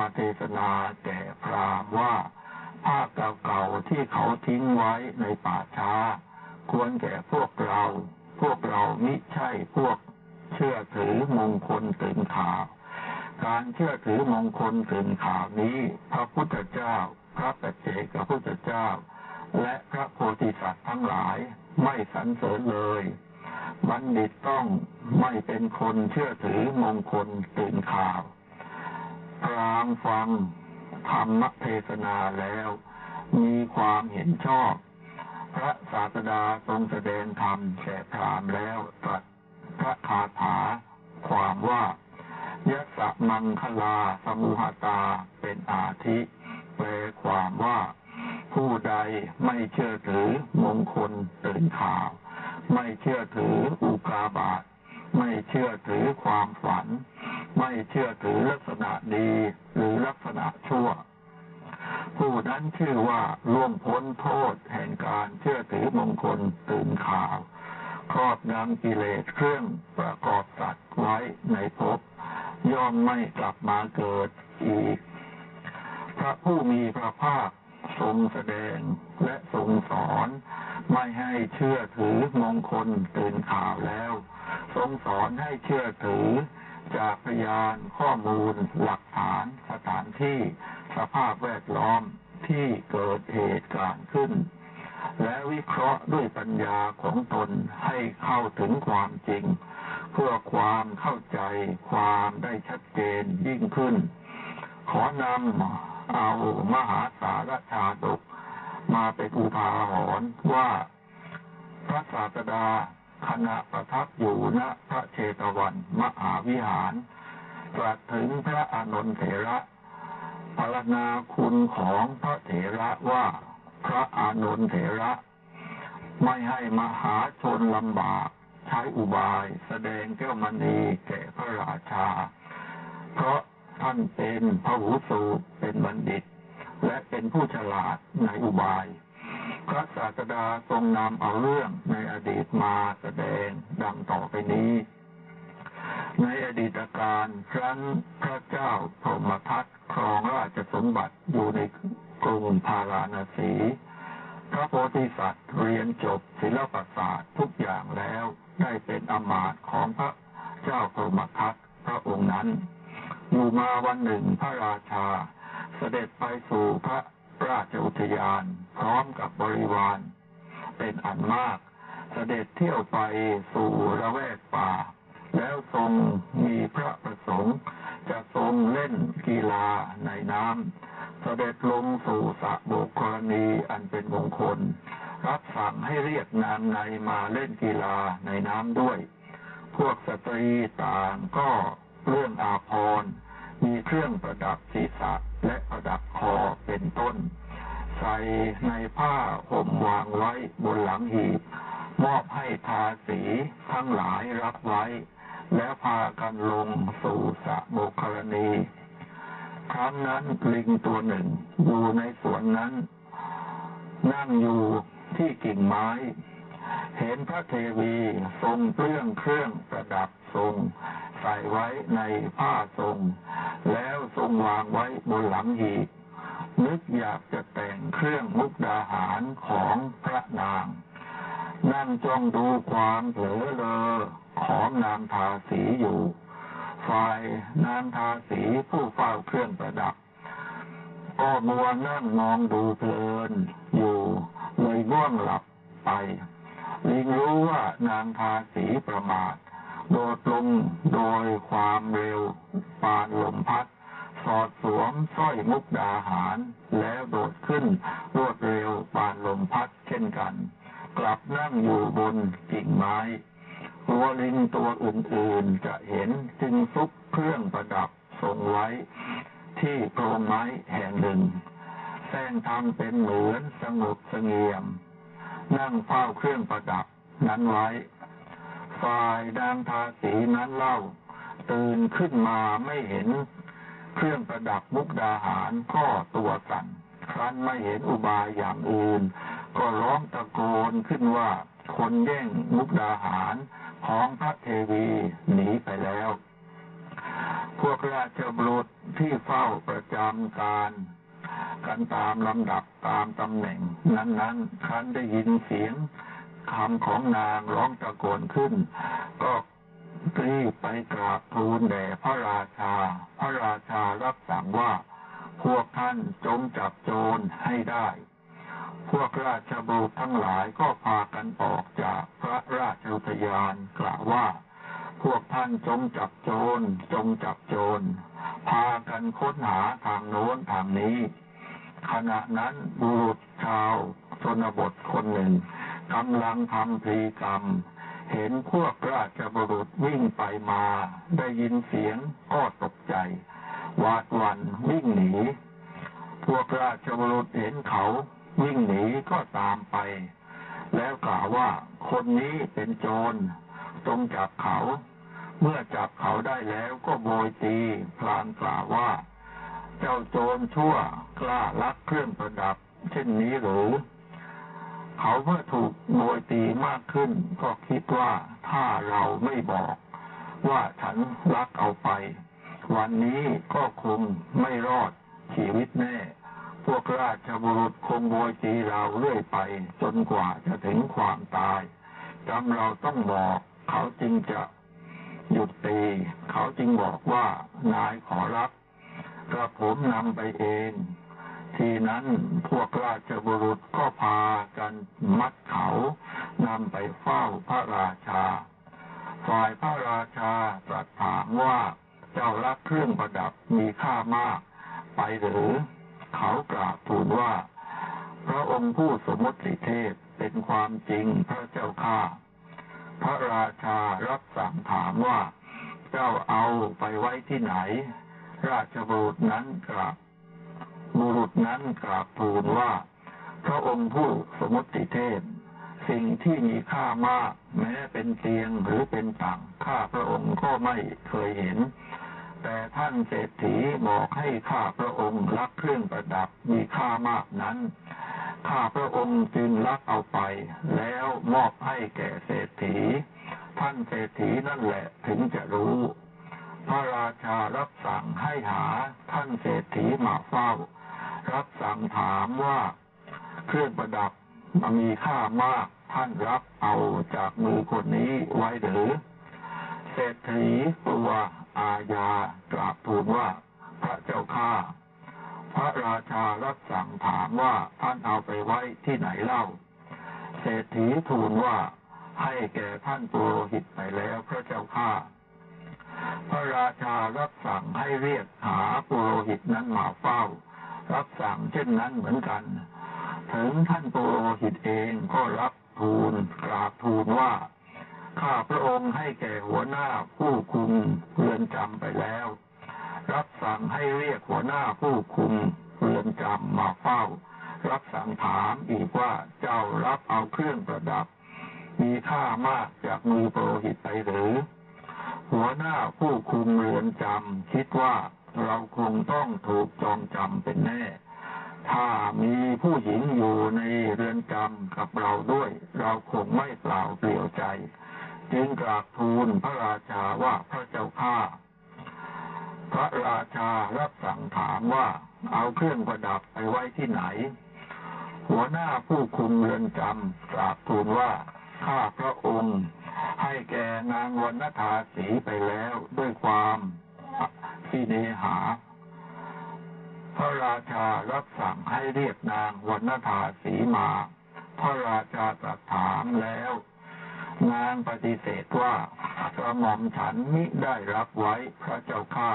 มาเทศนาแก่พรามว่าผ้าเก่าๆที่เขาทิ้งไว้ในป่าช้า ควรแก่พวกเรา พวกเรามิใช่พวกเชื่อถือมงคลตื่นข่าว การเชื่อถือมงคลตื่นข่าวนี้ พระพุทธเจ้า พระปัจเจกพระพุทธเจ้า และพระโพธิสัตว์ทั้งหลายไม่สรรเสริญเลย บัณฑิตต้องไม่เป็นคนเชื่อถือมงคลตื่นข่าว รามฟังธรรมเทศนาแล้ว มีความเห็นชอบ พระศาสดาทรงแสดงธรรมแก่พรามแล้วตรัสพระคาถาความว่ายะสะมังคลาสมุหตาเป็นอาทิแปลความว่า ผู้ใดไม่เชื่อถือมงคลตื่นข่าว ไม่เชื่อถืออุกาบาตไม่เชื่อถือความฝัน ไม่เชื่อถือลักษณะดีหรือลักษณะชั่ว ผู้นั้นชื่อว่าล่วงพ้นโทษแห่งการเชื่อถือมงคลตื่นข่าวครอบงำกิเลสเครื่องประกอบสัตว์ไว้ในภพย่อมไม่กลับมาเกิดอีก พระผู้มีพระภาคทรงแสดงและทรงสอน ไม่ให้เชื่อถือมงคลตื่นข่าวแล้ว ทรงสอนให้เชื่อถือ จากพยานข้อมูล หลักฐาน สถานที่ สภาพแวดล้อมที่เกิดเหตุการณ์ขึ้น และวิเคราะห์ด้วยปัญญาของตนให้เข้าถึงความจริง เพื่อความเข้าใจความได้ชัดเจนยิ่งขึ้น ขอนำเอามหาสารชาดกมาเป็นอุทาหรณ์ว่าพระศาสดา ขณะประทับอยู่ณพระเชตวันมหาวิหารตรัสถึงพระอานนทเถระพรณนาคุณของพระเถระว่าพระอานนทเถระ ไม่ให้มหาชนลำบาก ใช้อุบายแสดงแก้วมณีแก่พระราชา เพราะท่านเป็นพระหูสูตรเป็นบัณฑิต และเป็นผู้ฉลาดในอุบาย พระศาสดาทรงนำเอาเรื่องในอดีตมาแสดงดังต่อไปนี้ ในอดีตการครั้งพระเจ้าพรหมทัตครองราชสมบัติอยู่ในกรุงพาราณสี พระโพธิสัตว์เรียนจบศิลปศาสตร์ทุกอย่างแล้วได้เป็นอมาตของพระเจ้าพรหมทัตพระองค์นั้น อยู่มาวันหนึ่งพระราชาเสด็จไปสู่พระ ราชอุทยาน พร้อมกับบริวาร เป็นอันมากเสด็จเที่ยวไปสู่ระแวกป่า แล้วทรงมีพระประสงค์ จะทรงเล่นกีฬาในน้ำเสด็จลงสู่สระโบกกรณีอันเป็นมงคล รับสั่งให้เรียกนางในมาเล่นกีฬาในน้ำด้วย พวกสตรีต่างก็เรื่องอาภรณ์มีเครื่องประดับศีรษะและประดับ ใส่ในผ้าห่มวางไว้บนหลังหีบมอบให้ทาสีทั้งหลายรับไว้ แล้วพากันลงสู่สะโบกรณี ครั้งนั้นลิงตัวหนึ่งอยู่ในสวนนั้น นั่งอยู่ที่กิ่งไม้ เห็นพระเทวีทรงเปลื้องเครื่องประดับทรงใส่ไว้ในผ้าทรง แล้วทรงวางไว้บนหลังหีบ นึกอยากจะแต่งเครื่องมุกดาหารของพระนาง นั่งจ้องดูความเผลอเลอของนางทาสีอยู่ ฝ่ายนางทาสีผู้เฝ้าเครื่องประดับ ก็มัวนั่งมองดูเพลิน อยู่เลยง่วงหลับไปลิงรู้ว่านางทาสีประมาท โดดลงโดยความเร็วปานลมพัด สอดสวมสร้อยมุกดาหาร แล้วโดดขึ้น รวดเร็วปานลมพัดเช่นกัน กลับนั่งอยู่บนกิ่งไม้หัวลิงตัวอื่นๆจะเห็นจึงซุกเครื่องประดับส่งไว้ ที่โพรงไม้แห่งหนึ่งแสงทำเป็นเหมือนสงบสงี่ยม นั่งเฝ้าเครื่องประดับนั้นไว้ ฝ่ายดางทาสีนั้นเล่า ตื่นขึ้นมาไม่เห็น เครื่องประดับมุกดาหารก็ตัวสั่นครั้นไม่เห็นอุบายอย่างอื่น ก็ร้องตะโกนขึ้นว่าคนแย่งมุกดาหารของพระเทวีหนีไปแล้ว พวกราชบุรุษที่เฝ้าประจำการกันตามลำดับตามตำแหน่ง นั้นๆครั้นได้ยินเสียงคำของนางร้องตะโกนขึ้น ก็ รีบไปกราบทูลแด่พระราชา พระราชารับสั่งว่า พวกท่านจงจับโจรให้ได้ พวกราชบุตรทั้งหลายก็พากันออกจากพระราชอุทยานกล่าวว่า พวกท่านจงจับโจร จงจับโจร พากันค้นหาทางโน้นทางนี้ ขณะนั้นบุรุษชาวชนบทคนหนึ่งกำลังทำพีกรรม เห็นพวกราชบุรุษวิ่งไปมา ได้ยินเสียงก็ตกใจ หวาดวันวิ่งหนี พวกราชบุรุษเห็นเขาวิ่งหนีก็ตามไป แล้วกล่าวว่าคนนี้เป็นโจรจงจับเขา เมื่อจับเขาได้แล้วก็โบยตีพลางกล่าวว่า เจ้าโจรชั่วกล้าลักเครื่องประดับ เช่นนี้หรือ เขาเมื่อถูกโบยตีมากขึ้น ก็คิดว่าถ้าเราไม่บอก ว่าฉันลักเอาไป วันนี้ก็คงไม่รอดชีวิตแน่ พวกราชบุรุษคงโบยตีเราเรื่อยไป จนกว่าจะถึงความตายจำเราต้องบอก เขาจึงจะหยุดตี เขาจึงบอกว่านายขอรับกระผมนำไปเอง ทีนั้นพวกราชบุรุษก็พากันมัดเขานำไปเฝ้าพระราชา ฝ่ายพระราชาตรัสถามว่าเจ้ารักเครื่องประดับมีค่ามาก ไปหรือ เขากราบทูลว่า พระองค์ผู้สมมติเทพเป็นความจริงพระเจ้าข้าพระราชารับสั่งถามว่า เจ้าเอาไปไว้ที่ไหน ราชบุรุษนั้นกราบ บุรุษนั้นกราบทูลว่า พระองค์ผู้สมมติเทพสิ่งที่มีค่ามากแม้เป็นเตียงหรือเป็นตังข้าพระองค์ก็ไม่เคยเห็น แต่ท่านเศรษฐีบอกให้ข้าพระองค์รักเครื่องประดับมีค่ามากนั้นข้าพระองค์จึงรักเอาไป แล้วมอบให้แก่เศรษฐี ท่านเศรษฐีนั่นแหละถึงจะรู้ พระราชารับสั่งให้หาท่านเศรษฐีมาเฝ้า รับสั่งถามว่าเครื่องประดับมีค่ามากท่านรับเอาจากมือคนนี้ไว้หรือเศรษฐีตัวอาญากราบทูลว่า พระเจ้าข้าพระราชารับสั่งถามว่าท่านเอาไปไว้ที่ไหนเล่า เศรษฐีทูลว่าให้แก่ท่านปุโรหิตไปแล้วพระเจ้าข้าพระราชารับสั่งให้เรียกหาปุโรหิตนั้นมาเฝ้า รับสั่งเช่นนั้นเหมือนกัน ถึงท่านโปโรหิตเองก็รับทูลกราบทูลว่า ข้าพระองค์ให้แก่หัวหน้าผู้คุมเรือนจำไปแล้ว รับสั่งให้เรียกหัวหน้าผู้คุมเรือนจำมาเฝ้า รับสั่งถามอีกว่าเจ้ารับเอาเครื่องประดับ มีค่ามากจากมือโปรหิตไปหรือ หัวหน้าผู้คุมเรือนจำคิดว่า เราคงต้องถูกจองจำเป็นแน่ ถ้ามีผู้หญิงอยู่ในเรือนจำกับเราด้วย เราคงไม่เปล่าเปลี่ยวใจ จึงกราบทูลพระราชาว่าพระเจ้าข้าพระราชารับสั่งถามว่าเอาเครื่องประดับไปไว้ที่ไหน หัวหน้าผู้คุมเรือนจำกราบทูลว่าข้าพระองค์ ให้แกนางวรรณธาสีไปแล้วด้วยความ สิเนหา พระราชารับสั่งให้เรียกนางวรรณธาสีมา พระราชาตรัสถามแล้ว นางปฏิเสธว่ากระหม่อมฉันมิได้รับไว้พระเจ้าข้า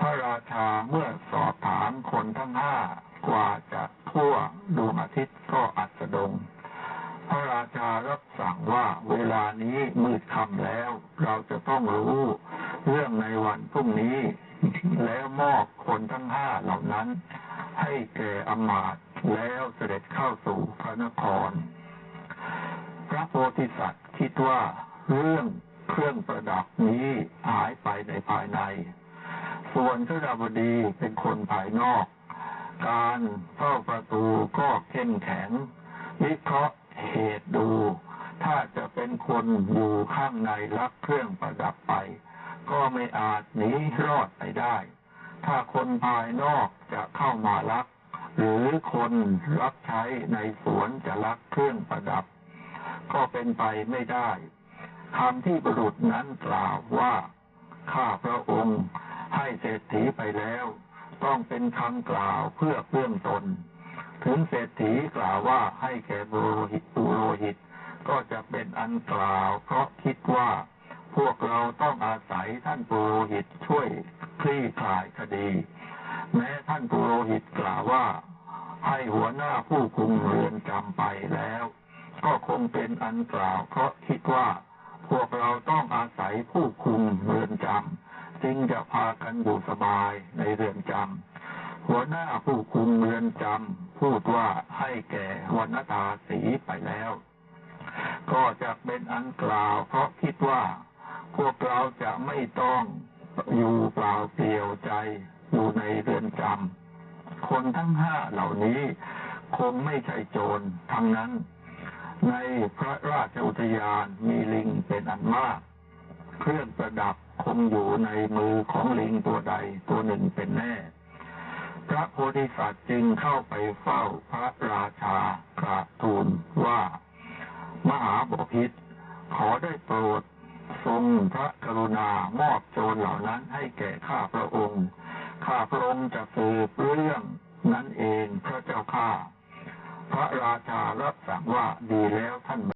พระราชาเมื่อสอบถามคนทั้งห้ากว่าจะทั่วดวงอาทิตย์ก็อัสดง พระราชารับสั่งว่าเวลานี้มืดค่ำแล้ว เราจะต้องรู้เพรุ่งนี้ แล้วมอบคนทั้งห้าเหล่านั้น ให้แก่อมาตย์แล้วเสด็จเข้าสู่พระนคร พระโพธิสัตว์คิดว่าเรื่องเครื่องประดับนี้หายไปในภายใน ส่วนพระดาบดีเป็นคนภายนอก การเฝ้าประตูก็เข้มแข็ง วิเคราะห์เหตุดู ถ้าจะเป็นคนอยู่ข้างในรับเครื่องประดับไป ก็ไม่อาจหนีรอดไปได้ ถ้าคนภายนอกจะเข้ามาลัก หรือคนรับใช้ในสวนจะลักเครื่องประดับ ก็เป็นไปไม่ได้คำที่บุรุษนั้นกล่าวว่า ข้าพระองค์ให้เศรษฐีไปแล้ว ต้องเป็นคำกล่าวเพื่อเพื่องตน ถึงเศรษฐีกล่าวว่าให้แก่บุโรหิตบุโรหิต ก็จะเป็นอันกล่าวเพราะคิดว่า พวกเราต้องอาศัยท่านปุโรหิตช่วยคลี่คลายคดี แม้ท่านปุโรหิตกล่าวว่า ให้หัวหน้าผู้คุมเรือนจำไปแล้ว ก็คงเป็นอันกล่าวเพราะคิดว่า พวกเราต้องอาศัยผู้คุมเรือนจำจึงจะพากันอยู่สบายในเรือนจำหัวหน้าผู้คุมเรือนจำพูดว่าให้แก่วรรณตาสีไปแล้ว ก็จะเป็นอันกล่าวเพราะคิดว่า พวกเราจะไม่ต้องอยู่เปล่าเปลี่ยวใจอยู่ในเรือนจำคนทั้งห้าเหล่านี้ คงไม่ใช่โจรทั้งนั้น ในพระราชอุทยานมีลิงเป็นอันมาก เครื่องประดับคงอยู่ในมือของลิงตัวใดตัวหนึ่งเป็นแน่ พระโพธิสัตว์จึงเข้าไปเฝ้าพระราชากราบทูลว่า มหาบพิษขอได้โปรด ทรงพระกรุณามอบโจรเหล่านั้นให้แก่ข้าพระองค์ ข้าพระองค์จะสืบเรื่องนั้นเองพระเจ้าข้า พระราชารับสั่งว่าดีแล้วท่าน